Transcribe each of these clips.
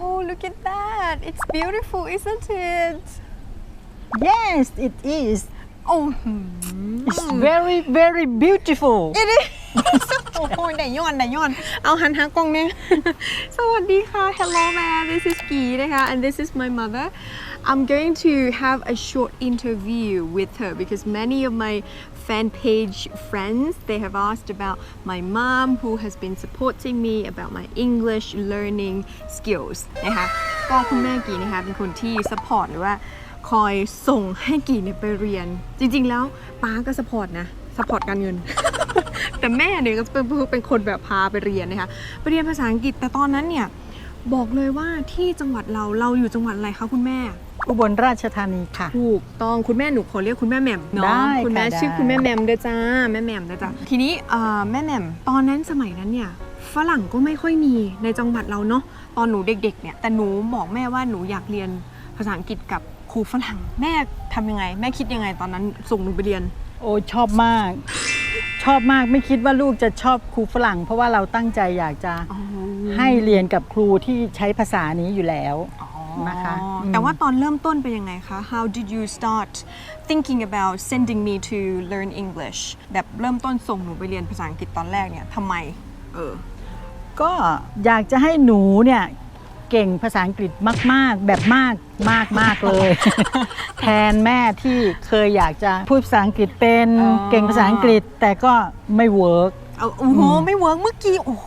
Oh, look at that. It's beautiful, isn't it? Yes it is Oh, hmm. it's very very beautiful it is. โอ้โหไหนย้อนไหนย้อน เอาหันหากล้องเนี่ยสวัสดีค่ะ Hello man this is Gi นะคะ and this is my mother I'm going to have a short interview with her because many of my fan page friends they have asked about my mom who has been supporting me about my English learning skills นะคะก็คุณแม่กีนะคะเป็นคนที่ support หรือว่าคอยส่งให้กีเนี่ยไปเรียน จริงๆแล้วป้าก็สปอร์ตนะสปอร์ตการเงิน แต่แม่เนี่ยก็เป็นเป็นคนแบบพาไปเรียนนะคะไปเรียนภาษาอังกฤษแต่ตอนนั้นเนี่ยบอกเลยว่าที่จังหวัดเราเราอยู่จังหวัดอะไรคะคุณแม่ อุบลราชธานีค่ะ ถูกต้องคุณแม่หนูขอเรียกคุณแม่แหม่มเนาะได้คุณแม่ค่ะชื่อได้คุณแม่แหม่มเด้อจ้าแม่แหม่มเด้อจ้าทีนี้เอ่อแม่แหม่มตอนนั้นสมัยนั้นเนี่ยฝรั่งก็ไม่ค่อยมีในจังหวัดเราเนาะตอนหนูเด็กๆเนี่ยแต่หนูบอกแม่ว่าหนูอยากเรียนภาษาอังกฤษกับครูฝรั่งแม่ทำยังไง แม่คิดยังไงตอนนั้นส่งหนูไปเรียน โอ้ชอบมากช อบมากไม่คิดว่าลูกจะชอบครูฝรั่ง เพราะว่าเราตั้งใจอยากจะให้เรียนกับครูที่ใช้ภาษานี้อยู่แล้วนะคะอ๋ออืมแต่ว่าตอนเริ่มต้นเป็นยังไงคะ How did you start thinking about sending me to learn English แบบเริ่มต้นส่งหนูไปเรียนภาษาอังกฤษตอนแรกเนี่ยทำไมเออก็อยากจะให้หนูเนี่ย เก่งภาษาอังกฤษมาก ๆ แบบมากมากมากเลย แทนแม่ที่เคยอยากจะพูดภาษาอังกฤษเป็นอ๋อ เก่งภาษาอังกฤษแต่ก็ไม่เวิร์ก เอาโอ้โหไม่เวิร์กเมื่อกี้โอ้โห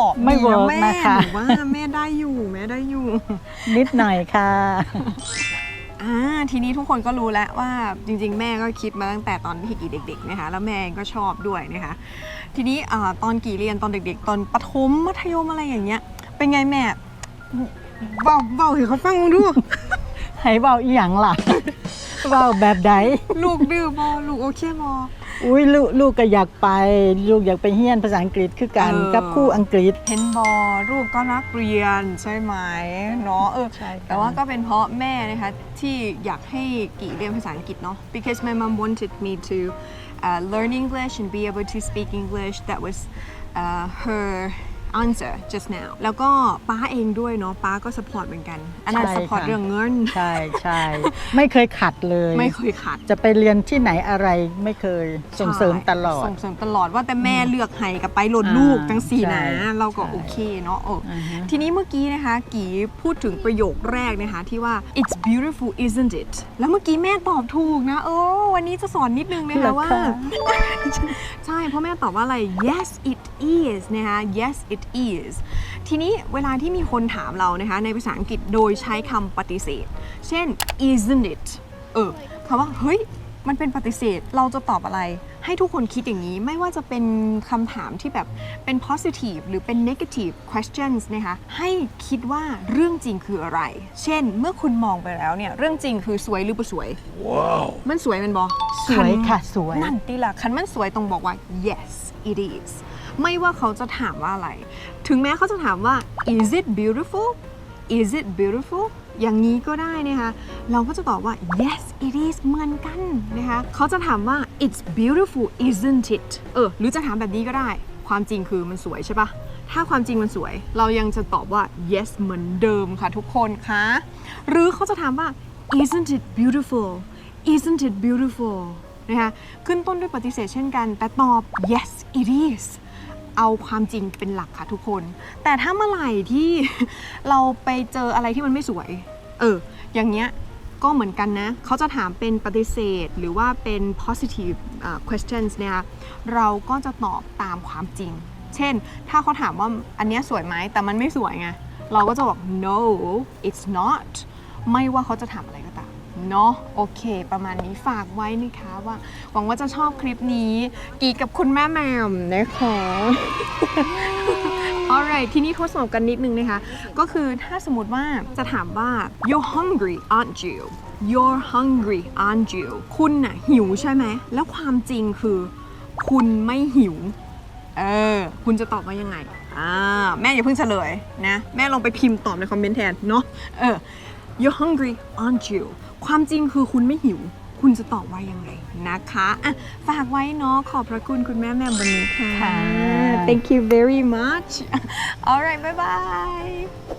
ตอบไม่ดีเวิร์กแม่นะคะ หนูว่าแม่ได้อยู่แม่ได้อยู่ นิดหน่อยค่ะ อ่าทีนี้ทุกคนก็รู้แล้วว่าจริงๆ แม่ก็คิดมาตั้งแต่ตอนที่กี่เด็กๆนะคะแล้วแม่เองก็ชอบด้วยนะคะ ทีนี้อ่าตอนกี่เรียนตอนเด็กๆ ตอนประถมมัธยมอะไรอย่างเงี้ย เป็นไงแม่ เบาเบาให้เขาฟังมึงดู ให้เบาอีหยังล่ะ เบาแบบใดลูกดื้อบอลูกโอเคบออุ้ยลูกลูกก็อยากไป ลูกอยากไปเฮียนภาษาอังกฤษคือกันเออ กับครู่อังกฤษ เห็นบอลูกก็นักเรียนใช่ไหมเนาะเออใช่ค่ะ แต่ว่าก็เป็นเพราะแม่นะคะที่อยากให้กี่เรียนภาษาอังกฤษเนาะ because my mom wanted me to uh, learn English and be able to speak English that was uh, her answer just now แล้วก็ป้าเองด้วยเนาะป้าก็ support เหมือนกันอันนั้น ใช่ support ค่ะ เรื่องเงิน ใช่ใช่ไม่เคยขัดเลย ไม่เคยขัดจะไปเรียนที่ไหนอะไรไม่เคยส่งเสริมตลอด ส่งเสริมตลอดว่าแต่แม่เลือกให้กับไปหล่นลูกอ่าจังสี่นะใช่เราก็ใช่ โอเคเนาะเออออฮึทีนี้เมื่อกี้นะคะ กีพูดถึงประโยคแรกนะคะ ที่ว่า it's beautiful isn't it แล้วเมื่อกี้แม่ตอบถูกนะเออวันนี้จะสอนนิดนึงนะคะว่าใช่เพราะแม่ตอบว่าอะไร yes it is นะคะ yes it is ทีนี้เวลาที่มีคนถามเรานะคะในภาษาอังกฤษโดยใช้คำปฏิเสธ เช่น isn't it เออคำว่าเฮ้ยมันเป็นปฏิเสธเราจะตอบอะไร ให้ทุกคนคิดอย่างนี้ไม่ว่าจะเป็นคำถามที่แบบเป็น positive หรือเป็น negative questions นะคะให้คิดว่าเรื่องจริงคืออะไร เช่นเมื่อคุณมองไปแล้วเนี่ยเรื่องจริงคือสวยหรือไม่สวย มันสวยมันบอสวยค่ะสวย นั่นตีละคันมันสวยตรงบอกว่า yes it is ไม่ว่าเขาจะถามว่าอะไร ถึงแม้เขาจะถามว่า is it beautiful is it beautiful อย่างนี้ก็ได้นะคะเราก็จะตอบว่า yes it is เหมือนกันนะคะเขาจะถามว่า it's beautiful isn't it เออ หรือจะถามแบบนี้ก็ได้ ความจริงคือมันสวยใช่ปะถ้าความจริงมันสวย เรายังจะตอบว่า yes เหมือนเดิมค่ะทุกคนคะ หรือเขาจะถามว่า isn't it beautiful isn't it beautiful นะคะขึ้นต้นด้วยปฏิเสธเช่นกัน แต่ตอบ yes it is เอาความจริงเป็นหลักค่ะทุกคน แต่ถ้าเมื่อไหร่ที่เราไปเจออะไรที่มันไม่สวย เออ อย่างเงี้ยก็เหมือนกันนะ เขาจะถามเป็นปฏิเสธ หรือว่าเป็น positive อ่า questions เนี่ยเราก็จะตอบตามความจริง เช่น ถ้าเขาถามว่าอันเนี้ยสวยไหมแต่มันไม่สวยไง เราก็จะบอก no it's not ไม่ว่าเขาจะถามอะไร เนาะโอเค ประมาณนี้ฝากไว้นะคะว่าหวังว่าจะชอบคลิปนี้ กีกับคุณแม่แมมนะคะ alright ทีนี้ทดสอบกันนิดนึงนะคะ ก็คือถ้าสมมติว่าจะถามว่า you're hungry aren't you you're hungry aren't you คุณน่ะหิวใช่ไหม แล้วความจริงคือ คุณไม่หิว เออ คุณจะตอบว่ายังไง อ่า แม่อย่าเพิ่งเฉลยนะ แม่ลองไปพิมพ์ตอบในคอมเมนต์แทนเนาะ เออ you're hungry aren't you ความจริงคือคุณไม่หิว คุณจะตอบว่ายังไงนะคะอะฝากไว้เนาะขอบพระคุณคุณแม่แม่วันนี้ค่ะค่ะ Thank you very much alright bye bye